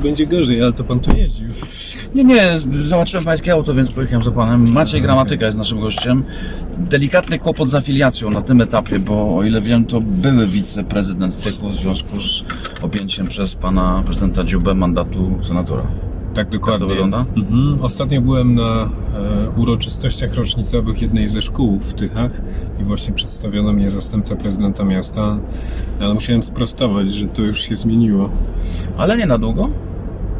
że będzie gorzej, ale to pan tu jeździł. Nie, nie, zobaczyłem pańskie auto, więc pojechałem za panem. Maciej Gramatyka jest naszym gościem. Delikatny kłopot z afiliacją na tym etapie, bo o ile wiem, to były wiceprezydent Tyku w związku z objęciem przez pana prezydenta Dziubę mandatu senatora. Tak dokładnie. to wygląda? Mhm. Ostatnio byłem na e, uroczystościach rocznicowych jednej ze szkół w Tychach i właśnie przedstawiono mnie zastępca prezydenta miasta, ale musiałem sprostować, że to już się zmieniło. Ale nie na długo,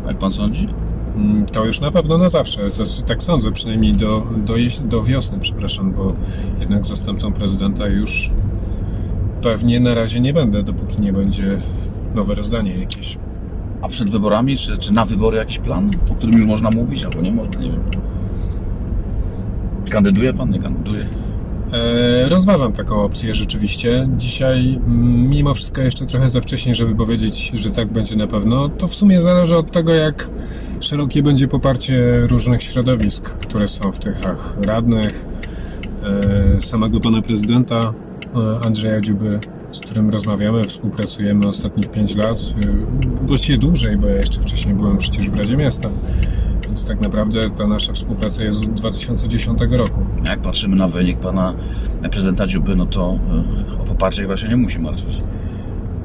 jak pan sądzi? Mm, To już na pewno na zawsze, to tak sądzę, przynajmniej do, do, do wiosny, przepraszam, bo jednak zastępcą prezydenta już pewnie na razie nie będę, dopóki nie będzie nowe rozdanie jakieś. A przed wyborami, czy, czy na wybory jakiś plan, o którym już można mówić, albo nie można, nie wiem. Kandyduje pan, nie kandyduje? E, rozważam taką opcję rzeczywiście. Dzisiaj, mm, mimo wszystko, jeszcze trochę za wcześnie, żeby powiedzieć, że tak będzie na pewno. To w sumie zależy od tego, jak szerokie będzie poparcie różnych środowisk, które są w Tychach radnych, e, samego pana prezydenta e, Andrzeja Dziuby, z którym rozmawiamy, współpracujemy ostatnich 5 lat, właściwie dłużej, bo ja jeszcze wcześniej byłem przecież w Radzie Miasta. Więc tak naprawdę ta nasza współpraca jest z 2010 roku. Jak patrzymy na wynik pana prezydenta Dziuby, no to y, o poparcie chyba się nie musi martwić.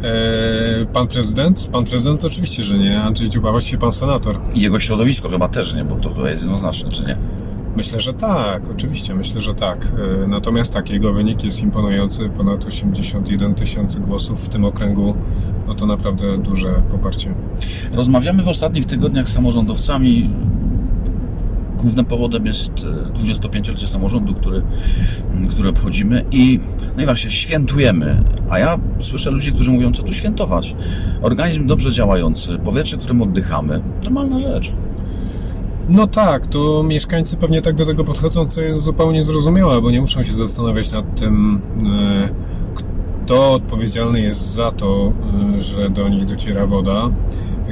Eee, pan prezydent? Pan prezydent oczywiście, że nie. Andrzej Dziuba, właściwie pan senator. I jego środowisko chyba też nie, bo to, jest jednoznaczne, czy nie? Myślę, że tak, oczywiście, myślę, że tak. Eee, natomiast tak, jego wynik jest imponujący, ponad 81 tysięcy głosów w tym okręgu. No to naprawdę duże poparcie. Rozmawiamy w ostatnich tygodniach z samorządowcami. Głównym powodem jest e, 25-lecie samorządu, który, który obchodzimy i no i właśnie świętujemy. A ja słyszę ludzi, którzy mówią, co tu świętować? Organizm dobrze działający, powietrze, którym oddychamy. Normalna rzecz. No tak, to mieszkańcy pewnie tak do tego podchodzą, co jest zupełnie zrozumiałe, bo nie muszą się zastanawiać nad tym, e, kto odpowiedzialny jest za to, e, że do nich dociera woda,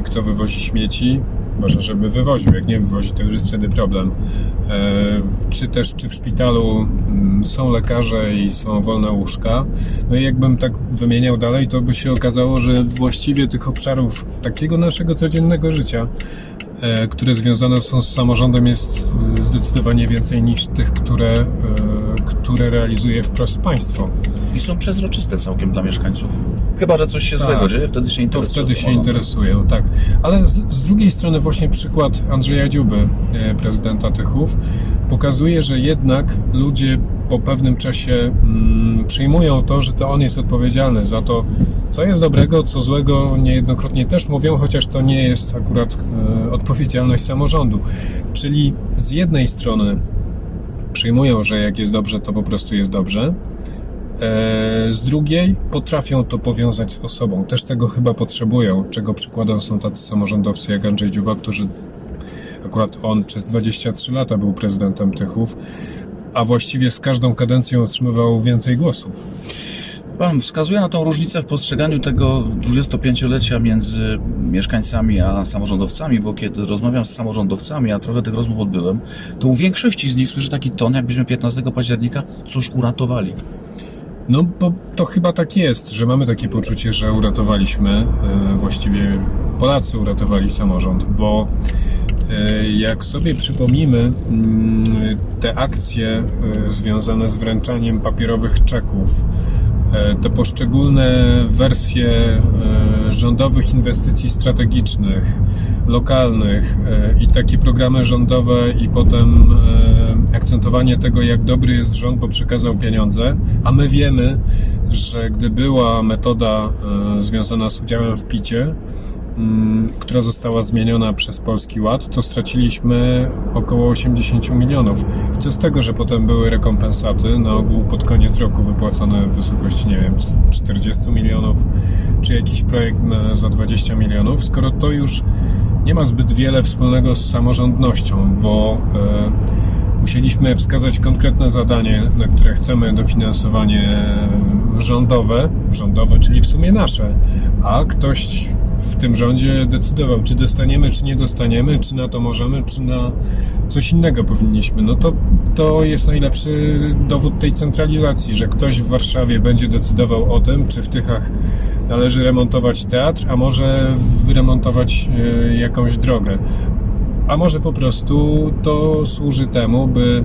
kto wywozi śmieci. Ważne, żeby wywoził. Jak nie wywozi, to już jest wtedy problem. E, Czy też, czy w szpitalu mm, są lekarze i są wolne łóżka. No i jakbym tak wymieniał dalej, to by się okazało, że właściwie tych obszarów takiego naszego codziennego życia e, które związane są z samorządem jest e, zdecydowanie więcej niż tych, które, e, które realizuje wprost państwo. I są przezroczyste całkiem dla mieszkańców. Chyba, że coś się Tak. złego dzieje, wtedy się To interesują. wtedy się interesują, tak. Ale z, z drugiej strony właśnie przykład Andrzeja Dziuby, e, prezydenta Tychów, pokazuje, że jednak ludzie po pewnym czasie mm, przyjmują to, że to on jest odpowiedzialny za to, co jest dobrego, co złego, niejednokrotnie też mówią, chociaż to nie jest akurat e, odpowiedzialność samorządu. Czyli z jednej strony przyjmują, że jak jest dobrze, to po prostu jest dobrze. E, Z drugiej potrafią to powiązać z osobą. Też tego chyba potrzebują, czego przykładem są tacy samorządowcy jak Andrzej Dziuba, którzy akurat on przez 23 lata był prezydentem Tychów, a właściwie z każdą kadencją otrzymywał więcej głosów. Pan wskazuje na tą różnicę w postrzeganiu tego 25-lecia między mieszkańcami a samorządowcami, bo kiedy rozmawiam z samorządowcami, a trochę tych rozmów odbyłem, to u większości z nich słyszę taki ton, jakbyśmy 15 października coś uratowali. No, bo to chyba tak jest, że mamy takie poczucie, że uratowaliśmy, e, właściwie Polacy uratowali samorząd, bo e, jak sobie przypomnimy mm, te akcje e, związane z wręczaniem papierowych czeków, te poszczególne wersje e, rządowych inwestycji strategicznych, lokalnych e, i takie programy rządowe i potem e, akcentowanie tego, jak dobry jest rząd, bo przekazał pieniądze, a my wiemy, że gdy była metoda związana z udziałem w picie, która została zmieniona przez Polski Ład, to straciliśmy około 80 milionów. I co z tego, że potem były rekompensaty, na ogół pod koniec roku wypłacone w wysokości, nie wiem, 40 milionów, czy jakiś projekt na, za 20 milionów, skoro to już nie ma zbyt wiele wspólnego z samorządnością, bo e, musieliśmy wskazać konkretne zadanie, na które chcemy dofinansowanie rządowe, rządowe, czyli w sumie nasze, a ktoś w tym rządzie decydował, czy dostaniemy, czy nie dostaniemy, czy na to możemy, czy na coś innego powinniśmy. No to, to jest najlepszy dowód tej centralizacji, że ktoś w Warszawie będzie decydował o tym, czy w Tychach należy remontować teatr, a może wyremontować e, jakąś drogę. A może po prostu to służy temu, by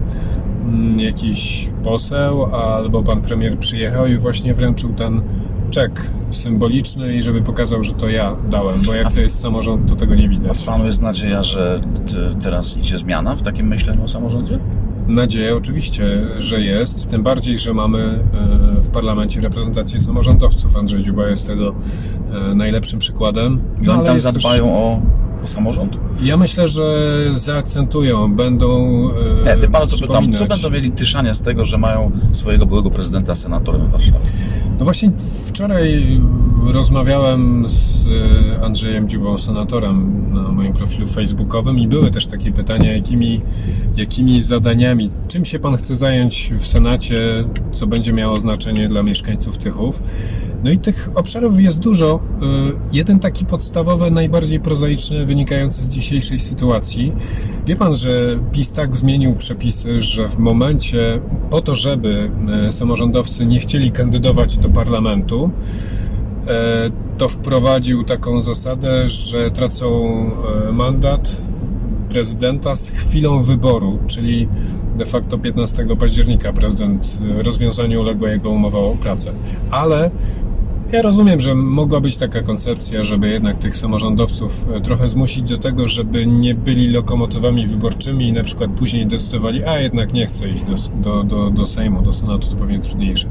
mm, jakiś poseł albo pan premier przyjechał i właśnie wręczył ten czek symboliczny i żeby pokazał, że to ja dałem, bo jak to jest samorząd, to tego nie A widać. w Panu jest nadzieja, że teraz idzie zmiana w takim myśleniu o samorządzie? Nadzieję oczywiście, że jest, tym bardziej, że mamy e, w parlamencie reprezentację samorządowców. Andrzej Dziuba jest tego e, najlepszym przykładem. I No, oni ale tam jest też- zadbają o, o samorząd? Ja myślę, że zaakcentują, będą e, Nie, wie Pan co pytam, co będą mieli Tyszanie z tego, że mają swojego byłego prezydenta senatorem w Warszawie? No właśnie wczoraj rozmawiałem z e, Andrzejem Dziubą, senatorem, na moim profilu facebookowym i były też takie pytania, jakimi, jakimi zadaniami, czym się Pan chce zająć w Senacie, co będzie miało znaczenie dla mieszkańców Tychów. No i tych obszarów jest dużo. E, Jeden taki podstawowy, najbardziej prozaiczny, wynikający z dzisiejszej sytuacji. Wie Pan, że PiS tak zmienił przepisy, że w momencie po to, żeby e, samorządowcy nie chcieli kandydować do parlamentu, e, to wprowadził taką zasadę, że tracą mandat prezydenta z chwilą wyboru, czyli de facto 15 października prezydent rozwiązaniu uległa jego umowa o pracę. Ale ja rozumiem, że mogła być taka koncepcja, żeby jednak tych samorządowców e, trochę zmusić do tego, żeby nie byli lokomotywami wyborczymi i na przykład później decydowali, a jednak nie chcę iść do, do, do, do Sejmu, do Senatu, to pewnie trudniejsze.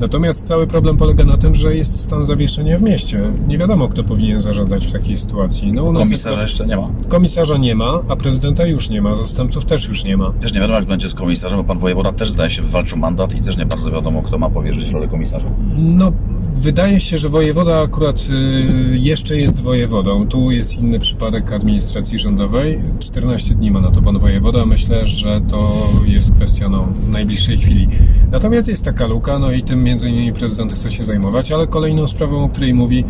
Natomiast cały problem polega na tym, że jest stan zawieszenia w mieście. Nie wiadomo, kto powinien zarządzać w takiej sytuacji. No, u nas Komisarza jeszcze nie ma. komisarza nie ma, a prezydenta już nie ma, zastępców też już nie ma. Też nie wiadomo, jak będzie z komisarzem, bo pan wojewoda też zdaje się wywalczył mandat i też nie bardzo wiadomo, kto ma powierzyć rolę komisarza. No, wydaje się, że wojewoda akurat y, jeszcze jest wojewodą. Tu jest inny przypadek administracji rządowej. 14 dni ma na to pan wojewoda. Myślę, że to jest kwestia no, najbliższej chwili. Natomiast jest taka luka, no i tym między innymi prezydent chce się zajmować, ale kolejną sprawą, o której mówi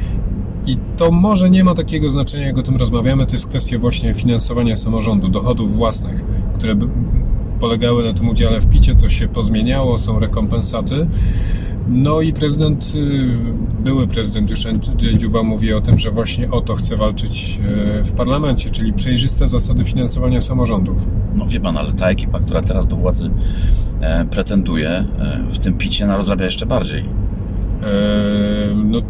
i to może nie ma takiego znaczenia, jak o tym rozmawiamy, to jest kwestia właśnie finansowania samorządu, dochodów własnych, które polegały na tym udziale w picie, to się pozmieniało, są rekompensaty. No i prezydent, y, były prezydent już Andrzej Dziuba mówi o tym, że właśnie o to chce walczyć y, w parlamencie, czyli przejrzyste zasady finansowania samorządów. No wie pan, ale ta ekipa, która teraz do władzy e, pretenduje, e, w tym picie narozrabia jeszcze bardziej. E, No,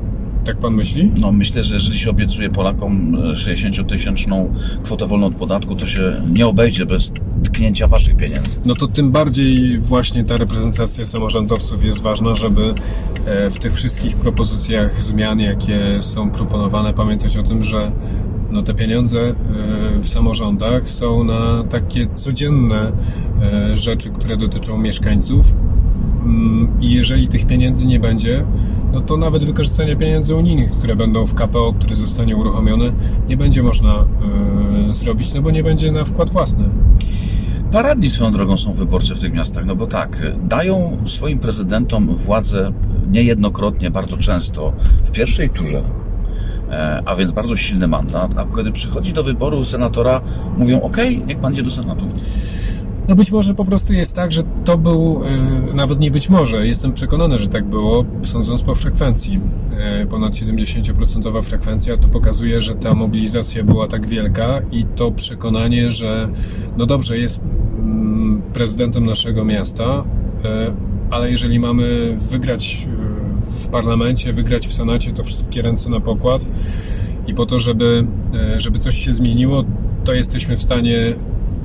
tak pan myśli? No myślę, że jeżeli się obiecuje Polakom e, 60-tysięczną kwotę wolną od podatku, to się nie obejdzie bez tknięcia waszych pieniędzy. No to tym bardziej właśnie ta reprezentacja samorządowców jest ważna, żeby e, w tych wszystkich propozycjach zmian, jakie są proponowane, pamiętać o tym, że no te pieniądze e, w samorządach są na takie codzienne e, rzeczy, które dotyczą mieszkańców. Mm, I jeżeli tych pieniędzy nie będzie, no to nawet wykorzystanie pieniędzy unijnych, które będą w KPO, który zostanie uruchomiony, nie będzie można e, zrobić, no bo nie będzie na wkład własny. Paradni swoją drogą są wyborcy w tych miastach, no bo tak, dają swoim prezydentom władzę niejednokrotnie, bardzo często w pierwszej turze, e, a więc bardzo silny mandat, a kiedy przychodzi do wyboru senatora, mówią ok, niech pan idzie do Senatu. No być może po prostu jest tak, że to był, e, nawet nie być może, jestem przekonany, że tak było, sądząc po frekwencji. E, ponad 70% frekwencja to pokazuje, że ta mobilizacja była tak wielka i to przekonanie, że no dobrze, jest mm, prezydentem naszego miasta, e, ale jeżeli mamy wygrać w parlamencie, wygrać w Senacie, to wszystkie ręce na pokład i po to, żeby, żeby coś się zmieniło, to jesteśmy w stanie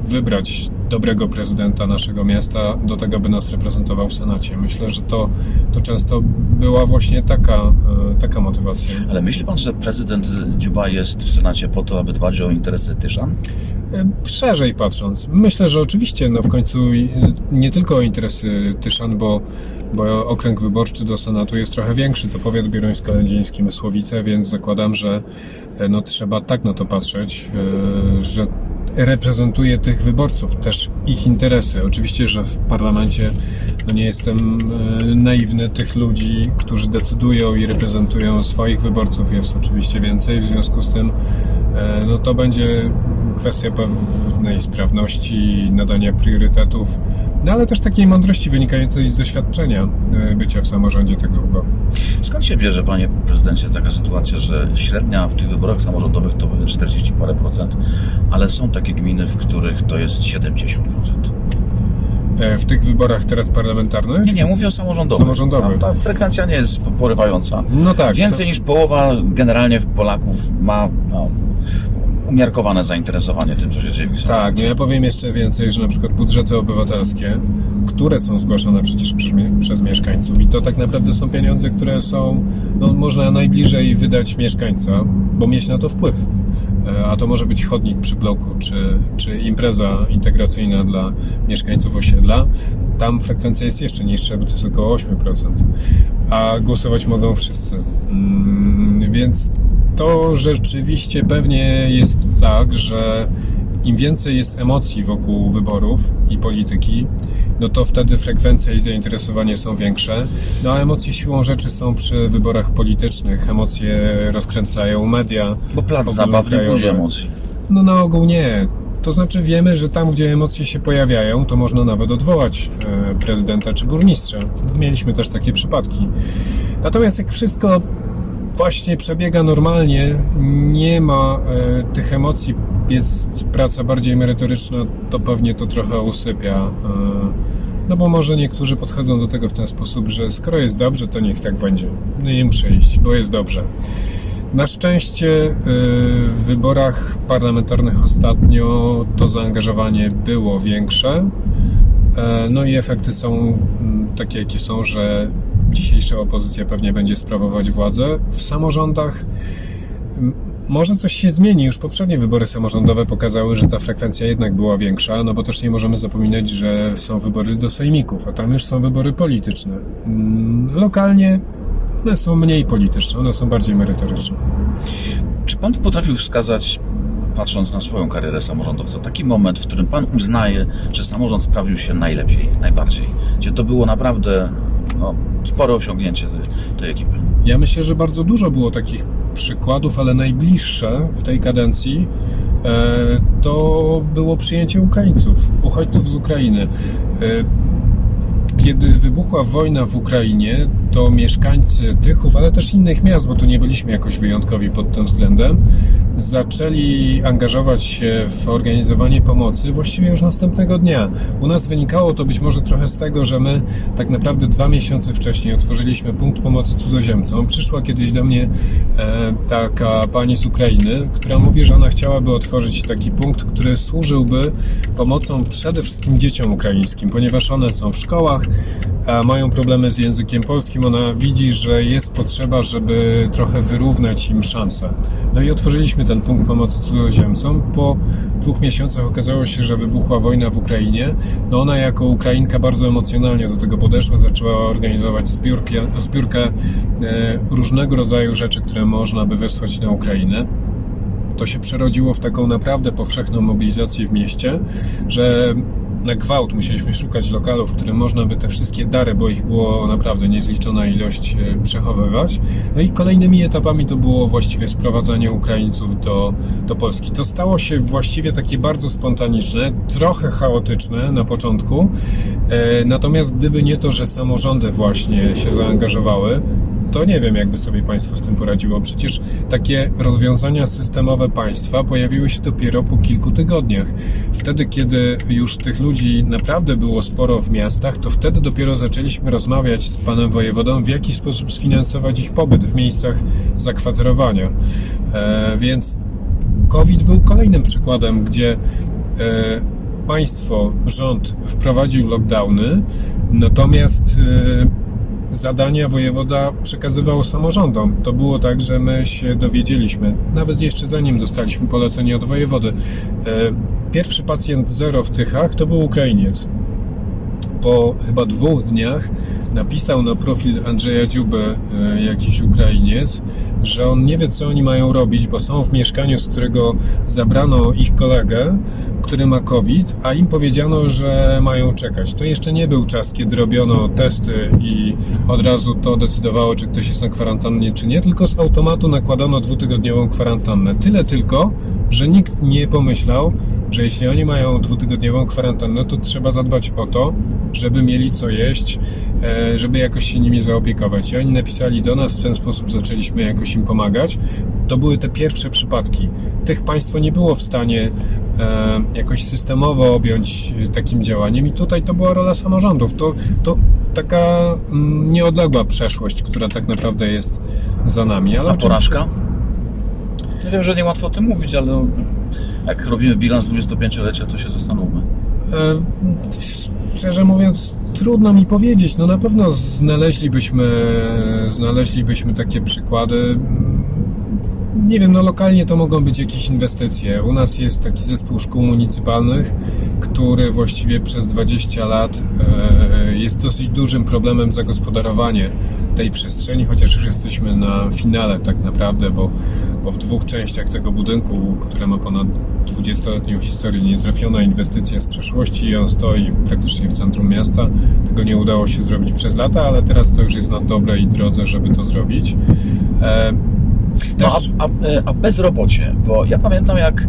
wybrać dobrego prezydenta naszego miasta do tego, by nas reprezentował w Senacie. Myślę, że to, to często była właśnie taka, e, taka motywacja. Ale myśli pan, że prezydent Dziuba jest w Senacie po to, aby dbać o interesy Tyszan? E, Szerzej patrząc, myślę, że oczywiście no w końcu i- nie tylko o interesy Tyszan, bo, bo okręg wyborczy do Senatu jest trochę większy, to powiat bieruńsko-lędziński, Mysłowice, więc zakładam, że e, no, trzeba tak na to patrzeć, e, że reprezentuję tych wyborców, też ich interesy. Oczywiście, że w parlamencie no nie jestem e, naiwny, tych ludzi, którzy decydują i reprezentują swoich wyborców jest oczywiście więcej, w związku z tym e, no to będzie kwestia pewnej sprawności, nadania priorytetów, no ale też takiej mądrości wynikającej z doświadczenia e, bycia w samorządzie tego chyba. Skąd się bierze, panie prezydencie, taka sytuacja, że średnia w tych wyborach samorządowych to będzie 40 parę procent, ale są takie gminy, w których to jest 70 procent? E, W tych wyborach teraz parlamentarnych? Nie, nie, mówię o samorządowych. Samorządowych. Tam Ta frekwencja nie jest porywająca. No tak. Więcej niż połowa generalnie Polaków ma no, umiarkowane zainteresowanie tym, co się dzieje w ich Tak, no ja powiem jeszcze więcej, że na przykład budżety obywatelskie, które są zgłaszane przecież przez mieszkańców i to tak naprawdę są pieniądze, które są, no można najbliżej wydać mieszkańca, bo mieć na to wpływ. E, A to może być chodnik przy bloku, czy, czy impreza integracyjna dla mieszkańców osiedla. Tam frekwencja jest jeszcze niższa, bo to jest około 8%. A głosować mogą wszyscy. Mm, Więc to rzeczywiście pewnie jest tak, że im więcej jest emocji wokół wyborów i polityki, no to wtedy frekwencja i zainteresowanie są większe. No a emocje siłą rzeczy są przy wyborach politycznych. Emocje rozkręcają media. Bo plac zabaw nie budzi emocji. No na ogół nie. To znaczy wiemy, że tam, gdzie emocje się pojawiają, to można nawet odwołać e, prezydenta czy burmistrza. Mieliśmy też takie przypadki. Natomiast jak wszystko właśnie przebiega normalnie, nie ma e, tych emocji, jest praca bardziej merytoryczna, to pewnie to trochę usypia. E, no bo może niektórzy podchodzą do tego w ten sposób, że skoro jest dobrze, to niech tak będzie. No nie muszę iść, bo jest dobrze. Na szczęście y, w wyborach parlamentarnych ostatnio to zaangażowanie było większe. E, No i efekty są takie, jakie są, że dzisiejsza opozycja pewnie będzie sprawować władzę. W samorządach może coś się zmieni. Już poprzednie wybory samorządowe pokazały, że ta frekwencja jednak była większa, no bo też nie możemy zapominać, że są wybory do sejmików, a tam już są wybory polityczne. Mm, Lokalnie one są mniej polityczne, one są bardziej merytoryczne. Czy pan potrafił wskazać, patrząc na swoją karierę samorządowca, taki moment, w którym pan uznaje, że samorząd sprawdził się najlepiej, najbardziej? Gdzie to było naprawdę no, spore osiągnięcie tej, tej ekipy? Ja myślę, że bardzo dużo było takich przykładów, ale najbliższe w tej kadencji e, to było przyjęcie Ukraińców, uchodźców z Ukrainy. E, Kiedy wybuchła wojna w Ukrainie, to mieszkańcy Tychów, ale też innych miast, bo tu nie byliśmy jakoś wyjątkowi pod tym względem, zaczęli angażować się w organizowanie pomocy właściwie już następnego dnia. U nas wynikało to być może trochę z tego, że my tak naprawdę dwa miesiące wcześniej otworzyliśmy punkt pomocy cudzoziemcom. Przyszła kiedyś do mnie e, taka pani z Ukrainy, która mówi, że ona chciałaby otworzyć taki punkt, który służyłby pomocą przede wszystkim dzieciom ukraińskim, ponieważ one są w szkołach, mają problemy z językiem polskim. Ona widzi, że jest potrzeba, żeby trochę wyrównać im szanse. No i otworzyliśmy ten punkt pomocy cudzoziemcom. Po dwóch miesiącach okazało się, że wybuchła wojna w Ukrainie. No ona jako Ukrainka bardzo emocjonalnie do tego podeszła, zaczęła organizować zbiórkę, zbiórkę e, różnego rodzaju rzeczy, które można by wysłać na Ukrainę to się przerodziło w taką naprawdę powszechną mobilizację w mieście, że na gwałt musieliśmy szukać lokalów, w którym można by te wszystkie dary, bo ich było naprawdę niezliczona ilość, e, przechowywać. No i kolejnymi etapami to było właściwie sprowadzanie Ukraińców do, do Polski. To stało się właściwie takie bardzo spontaniczne, trochę chaotyczne na początku, e, natomiast gdyby nie to, że samorządy właśnie się zaangażowały, to nie wiem, jakby sobie państwo z tym poradziło. Przecież takie rozwiązania systemowe państwa pojawiły się dopiero po kilku tygodniach. Wtedy, kiedy już tych ludzi naprawdę było sporo w miastach, to wtedy dopiero zaczęliśmy rozmawiać z panem wojewodą, w jaki sposób sfinansować ich pobyt w miejscach zakwaterowania. E, więc COVID był kolejnym przykładem, gdzie e, państwo, rząd wprowadził lockdowny, natomiast e, zadania wojewoda przekazywał samorządom. To było tak, że my się dowiedzieliśmy, nawet jeszcze zanim dostaliśmy polecenie od wojewody. e, Pierwszy pacjent zero w Tychach to był Ukrainiec. po chyba dwóch dniach napisał na profil Andrzeja Dziuby e, jakiś Ukrainiec, że on nie wie, co oni mają robić, bo są w mieszkaniu, z którego zabrano ich kolegę, który ma COVID, a im powiedziano, że mają czekać. To jeszcze nie był czas, kiedy robiono testy i od razu to decydowało, czy ktoś jest na kwarantannie, czy nie, tylko z automatu nakładano dwutygodniową kwarantannę. Tyle tylko, że nikt nie pomyślał, że jeśli oni mają dwutygodniową kwarantannę, to trzeba zadbać o to, żeby mieli co jeść, e, żeby jakoś się nimi zaopiekować. I oni napisali do nas, w ten sposób zaczęliśmy jakoś im pomagać. To były te pierwsze przypadki. Tych państwo nie było w stanie e, jakoś systemowo objąć e, takim działaniem i tutaj to była rola samorządów. To, to taka mm, nieodległa przeszłość, która tak naprawdę jest za nami. Ale A oczywiście- porażka? Ja wiem, że nie łatwo o tym mówić, ale no, jak robimy bilans 25-lecia, to się zastanówmy. E, Szczerze mówiąc, trudno mi powiedzieć. No na pewno znaleźlibyśmy, znaleźlibyśmy takie przykłady. Nie wiem, no lokalnie to mogą być jakieś inwestycje. U nas jest taki zespół szkół municypalnych, który właściwie przez 20 lat e, jest dosyć dużym problemem zagospodarowanie tej przestrzeni, chociaż już jesteśmy na finale tak naprawdę, bo, bo w dwóch częściach tego budynku, które ma ponad 20-letnią historię, nietrafiona inwestycja z przeszłości i on stoi praktycznie w centrum miasta. Tego nie udało się zrobić przez lata, ale teraz to już jest na dobrej drodze, żeby to zrobić. E, No, też- a, a, a bezrobocie, bo ja pamiętam jak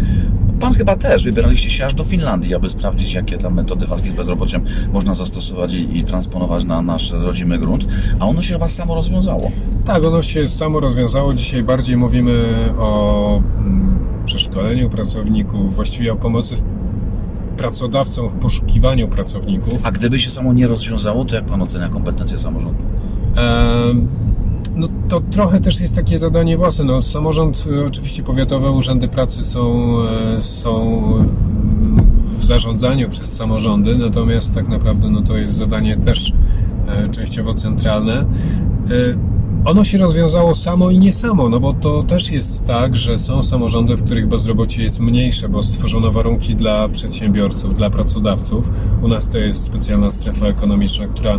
Pan chyba też wybieraliście się aż do Finlandii, aby sprawdzić, jakie tam metody walki z bezrobociem można zastosować i, i transponować na nasz rodzimy grunt, a ono się chyba samo rozwiązało. Tak, ono się samo rozwiązało. Dzisiaj bardziej mówimy o mm, przeszkoleniu pracowników, właściwie o pomocy w- pracodawcom w poszukiwaniu pracowników. A gdyby się samo nie rozwiązało, to jak Pan ocenia kompetencje samorządu? No to trochę też jest takie zadanie własne. No, samorząd, y, oczywiście powiatowe urzędy pracy są, e, są w zarządzaniu przez samorządy, natomiast tak naprawdę no, to jest zadanie też e, częściowo centralne. E, Ono się rozwiązało samo i nie samo, no bo to też jest tak, że są samorządy, w których bezrobocie jest mniejsze, bo stworzono warunki dla przedsiębiorców, dla pracodawców. U nas to jest specjalna strefa ekonomiczna, która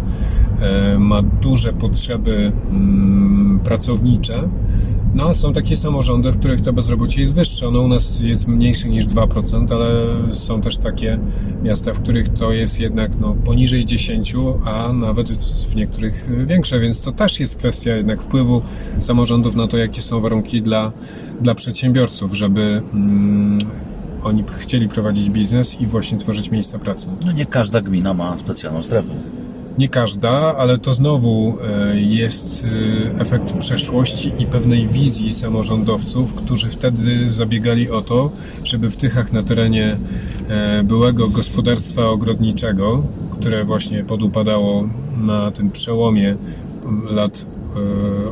e, ma duże potrzeby mm, pracownicze. No, a są takie samorządy, w których to bezrobocie jest wyższe. Ono u nas jest mniejsze niż 2%, ale są też takie miasta, w których to jest jednak no, poniżej 10, a nawet w niektórych większe, więc to też jest kwestia jednak wpływu samorządów na to, jakie są warunki dla, dla przedsiębiorców, żeby mm, oni chcieli prowadzić biznes i właśnie tworzyć miejsca pracy. No nie każda gmina ma specjalną strefę. Nie każda, ale to znowu e, jest e, efekt przeszłości i pewnej wizji samorządowców, którzy wtedy zabiegali o to, żeby w Tychach na terenie e, byłego gospodarstwa ogrodniczego, które właśnie podupadało na tym przełomie lat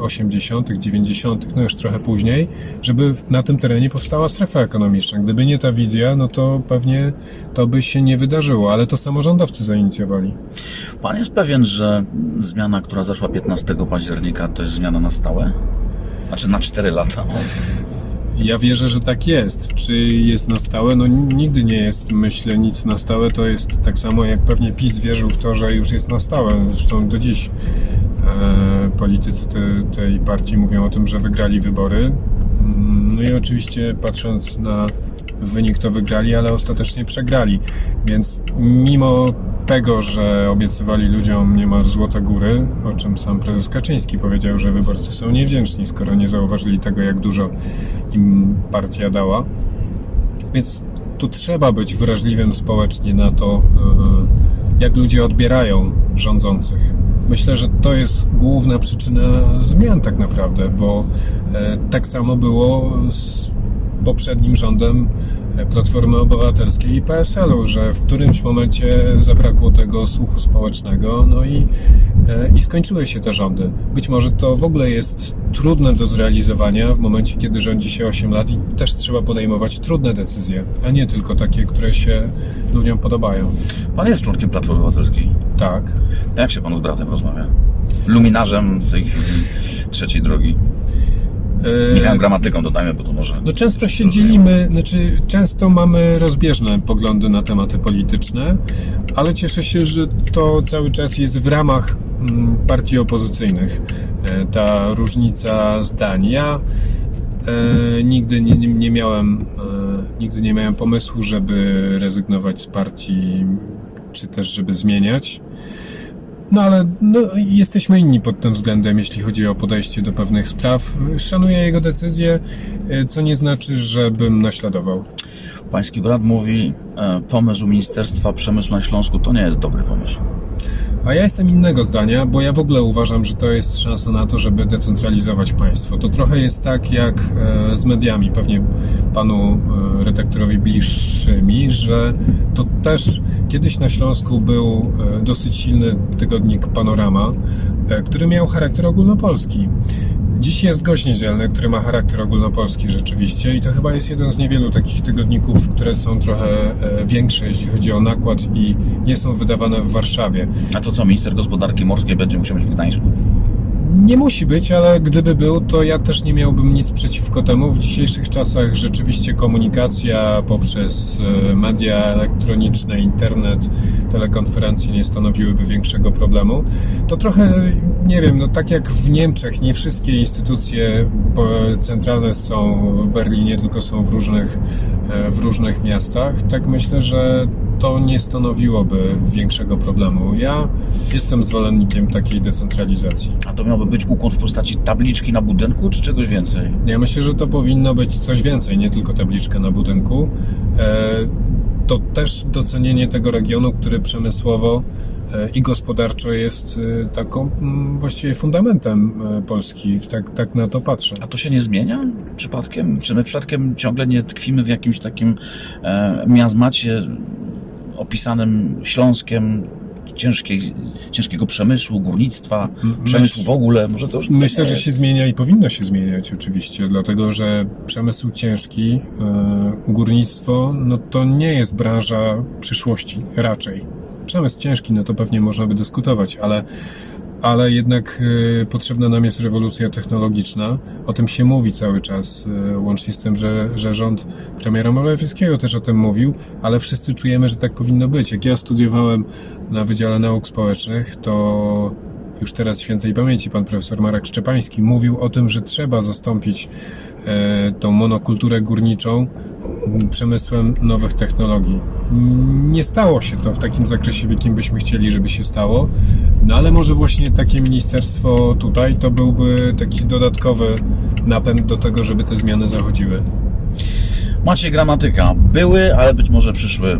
80., 90., no już trochę później, żeby na tym terenie powstała strefa ekonomiczna. Gdyby nie ta wizja, no to pewnie to by się nie wydarzyło, ale to samorządowcy zainicjowali. Pan jest pewien, że zmiana, która zaszła 15 października, to jest zmiana na stałe? Znaczy na 4 lata. Ja wierzę, że tak jest. Czy jest na stałe? No nigdy nie jest, myślę, nic na stałe. To jest tak samo jak pewnie PiS wierzył w to, że już jest na stałe. Zresztą do dziś e, politycy te, tej partii mówią o tym, że wygrali wybory. Mm, No i oczywiście patrząc na wynik to wygrali, ale ostatecznie przegrali. Więc mimo tego, że obiecywali ludziom niemal złote góry, o czym sam prezes Kaczyński powiedział, że wyborcy są niewdzięczni, skoro nie zauważyli tego, jak dużo im partia dała. Więc tu trzeba być wrażliwym społecznie na to, e, jak ludzie odbierają rządzących. Myślę, że to jest główna przyczyna zmian tak naprawdę, bo e, tak samo było z poprzednim rządem e, Platformy Obywatelskiej i PSL-u, że w którymś momencie zabrakło tego słuchu społecznego, no i, e, i skończyły się te rządy. Być może to w ogóle jest trudne do zrealizowania w momencie, kiedy rządzi się 8 lat i też trzeba podejmować trudne decyzje, a nie tylko takie, które się ludziom podobają. Pan jest członkiem Platformy Obywatelskiej. Tak. Jak się Panu z bratem rozmawia? Luminarzem w tej chwili trzeciej drogi. E, Michałem gramatyką dodajmy, bo to może... No często się dzielimy, znaczy często mamy rozbieżne poglądy na tematy polityczne, ale cieszę się, że to cały czas jest w ramach mm, partii opozycyjnych. E, Ta różnica zdań. Ja e, nigdy nie, nie, nie miałem e, nigdy nie miałem pomysłu, żeby rezygnować z partii, czy też żeby zmieniać. No ale no, jesteśmy inni pod tym względem, jeśli chodzi o podejście do pewnych spraw. Szanuję jego decyzję, e, co nie znaczy, żebym naśladował. Pański brat mówi, e, pomysł Ministerstwa Przemysłu na Śląsku to nie jest dobry pomysł. A ja jestem innego zdania, bo ja w ogóle uważam, że to jest szansa na to, żeby decentralizować państwo. To trochę jest tak jak e, z mediami, pewnie panu e, redaktorowi bliższy mi, że to też kiedyś na Śląsku był e, dosyć silny tygodnik Panorama, który miał charakter ogólnopolski. Dziś jest Gość Niedzielny, który ma charakter ogólnopolski rzeczywiście i to chyba jest jeden z niewielu takich tygodników, które są trochę e, większe, jeśli chodzi o nakład i nie są wydawane w Warszawie. A to co, minister gospodarki morskiej będzie musiał być w Gdańsku? Nie musi być, ale gdyby był, to ja też nie miałbym nic przeciwko temu. W dzisiejszych czasach rzeczywiście komunikacja poprzez e, media elektroniczne, internet, telekonferencje nie stanowiłyby większego problemu. To trochę, nie wiem, no tak jak w Niemczech, nie wszystkie instytucje centralne są w Berlinie, tylko są w różnych, e, w różnych miastach. Tak myślę, że to nie stanowiłoby większego problemu. Ja jestem zwolennikiem takiej decentralizacji. A to miałby być ukłon w postaci tabliczki na budynku, czy czegoś więcej? Ja myślę, że to powinno być coś więcej, nie tylko tabliczka na budynku. E, To też docenienie tego regionu, który przemysłowo e, i gospodarczo jest e, taką właściwie fundamentem Polski. Tak, tak na to patrzę. A to się nie zmienia przypadkiem? Czy my przypadkiem ciągle nie tkwimy w jakimś takim e, miazmacie opisanym Śląskiem ciężkiej, ciężkiego przemysłu, górnictwa, przemysłu w ogóle? Może to już nie Myślę, że się zmienia i powinno się zmieniać oczywiście, dlatego że przemysł ciężki, e, górnictwo, no to nie jest branża przyszłości raczej. Przemysł ciężki, no to pewnie można by dyskutować, ale, ale jednak e, potrzebna nam jest rewolucja technologiczna. O tym się mówi cały czas, e, łącznie z tym, że, że rząd premiera Morawieckiego też o tym mówił, ale wszyscy czujemy, że tak powinno być. Jak ja studiowałem na Wydziale Nauk Społecznych, to już teraz świętej pamięci pan profesor Marek Szczepański mówił o tym, że trzeba zastąpić e, tą monokulturę górniczą przemysłem nowych technologii. Nie stało się to w takim zakresie, w jakim byśmy chcieli, żeby się stało, no ale może właśnie takie ministerstwo tutaj to byłby taki dodatkowy napęd do tego, żeby te zmiany zachodziły. Maciej Gramatyka. Były, ale być może przyszły.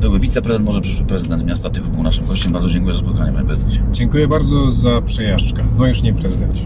Były wiceprezydent, może przyszły prezydent miasta Tychów był naszym gościem. Bardzo dziękuję za spotkanie, panie prezydencie. Dziękuję bardzo za przejażdżkę. No już nie prezydencie.